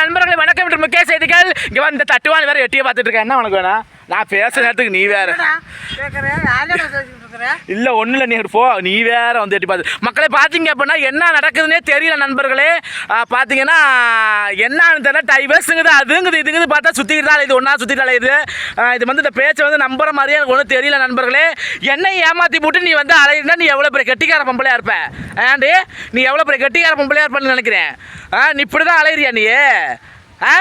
நண்பர்களை வணக்கம் என்று முக்கிய செய்திகள். இங்கே வந்து தட்டுவான் வேறு எட்டியை பார்த்துட்டு இருக்கேன். என்ன உனக்கு வேணா நான் பேச நேரத்துக்கு நீ வேற. இல்ல ஒண்ணு இல்ல நீ போ. நீ வேற வந்து எட்டி பார்த்து மக்களை பாத்தீங்க அப்படின்னா என்ன நடக்குதுன்னே தெரியல நண்பர்களே. பாத்தீங்கன்னா என்னன்னு தெரியல. டைவர்ஸுங்குது அதுங்குது இதுங்குது பார்த்தா சுத்திக்கிட்டு தான் இது ஒன்றா சுத்திட்டு இது இது வந்து இந்த பேச்சை வந்து நம்புற மாதிரியே எனக்கு ஒன்றும் தெரியல நண்பர்களே. என்னை ஏமாத்தி போட்டு நீ வந்து அலையினா நீ எவ்வளோ பெரிய கெட்டிக்கார பொம்பளையா இருப்ப? ஏண்டி நீ எவ்வளோ பெரிய கெட்டிக்கார பொம்பளையா இருப்பேன்னு நினைக்கிறேன். ஆ நீ இப்படி தான் அலையிறியா நீ? ஆ?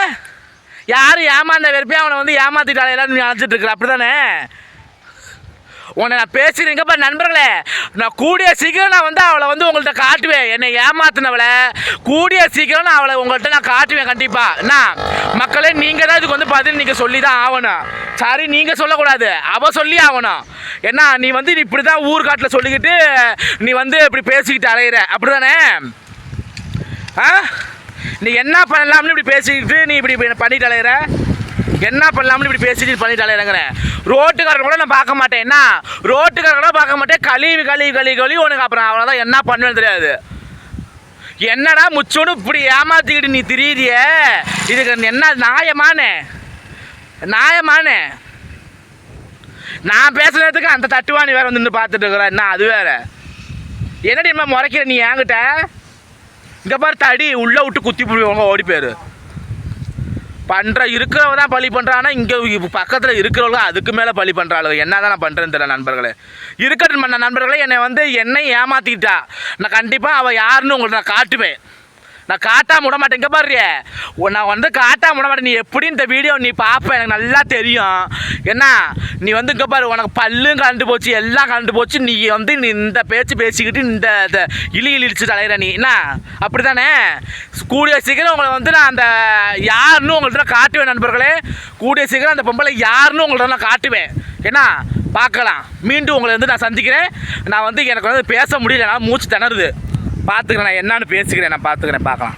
யாரும் ஏமாந்த வெறுப்பே அவனை வந்து ஏமாத்திட்டு அலையலான்னு நீ அழைச்சிட்டு இருக்கிற அப்படி தானே உன்னை நான் பேசுறீங்கப்பா நண்பர்களே. நான் கூடிய சீக்கிரம் நான் வந்து அவளை வந்து உங்கள்கிட்ட காட்டுவேன். என்னை ஏமாத்தினவளை. கூடிய சீக்கிரம் நான் அவளை உங்கள்கிட்ட நான் காட்டுவேன் கண்டிப்பாக என்ன? மக்களே நீங்கள் தான் இதுக்கு வந்து பதில் நீங்கள் சொல்லி தான் ஆகணும். சாரி நீங்கள் சொல்லக்கூடாது. அவள் சொல்லி ஆகணும். ஏன்னா நீ வந்து நீ இப்படி தான் ஊர்காட்டில் சொல்லிக்கிட்டு நீ வந்து இப்படி பேசிக்கிட்டு அலையிற. அப்படி தானே ஆ? நீ என்ன பண்ணலாம்னு இப்படி பேசிக்கிட்டு நீ இப்படி பண்ணிட்டு அலையிற? என்ன பண்ணலாம்னு இப்படி பேசிட்டு பண்ணிட்டு அலையிறங்கிற? ரோட்டுக்காரர் கூட நான் பார்க்க மாட்டேன். என்ன? ரோட்டுக்காரர் கூட பார்க்க மாட்டேன். கழிவு கழிவு கழிவு கழிவு உனக்கு அப்புறம் அவ்வளோதான் என்ன பண்ணுவேன்னு தெரியாது. என்னடா முச்சோடு இப்படி ஏமாத்திக்கிட்டு நீ திரியிறிய? இதுக்கு என்ன நியாயமானே? நியாயமானே? நான் பேசுறதுக்கு அந்த தட்டுவாணி வேற வந்து பார்த்துட்டு இருக்கிறேன். என்ன அது வேற? என்னடி நம்ம முறைக்கிற நீ என்கிட்ட? இந்த பாரு தடி. உள்ளே விட்டு குத்தி போடுவாங்க ஓடி போயிரு. பண்ணுற இருக்கிறவங்க தான் பழி பண்ணுறான்னா இங்கே பக்கத்தில் இருக்கிறவங்க அதுக்கு மேலே பழி பண்றாளுங்க என்னதான் நான் பண்ணுறேன்னு தெரியல நண்பர்களே. இருக்கட்டும் பண்ண நண்பர்களே என்னை வந்து என்னை ஏமாற்றிக்கிட்டா நான் கண்டிப்பாக அவள் யாருன்னு உங்களுக்கு நான் காட்டுவேன். நான் காட்டாம விட மாட்டேன். இங்கே பாரு. நான் வந்து காட்டாம விட மாட்டேன். நீ எப்படி இந்த வீடியோ நீ பார்ப்ப எனக்கு நல்லா தெரியும். என்ன? நீ வந்து இங்கே பாரு. உனக்கு பல்லும் கண்டு போச்சு எல்லாம் கலந்து போச்சு. நீ வந்து நீ இந்த பேச்சு பேசிக்கிட்டு இந்த இந்த இழி இழிச்சு தலைகிற நீ. என்ன? அப்படி தானே கூடிய சீக்கிரம் உங்களை வந்து நான் அந்த யாருன்னு உங்கள்கிட்ட காட்டுவேன் நண்பர்களே. கூடிய சீக்கிரம் அந்த பொம்பளை யாருன்னு உங்கள்கிட்ட நான் காட்டுவேன். என்ன? பார்க்கலாம். மீண்டும் உங்களை வந்து நான் சந்திக்கிறேன். நான் வந்து எனக்கு வந்து பேச முடியல நான் மூச்சு திணறுது. பார்த்துக்கிறேன் நான் என்னன்னு பேசிக்கிறேன் நான் பார்த்துக்கிறேன் பார்க்கலாம்.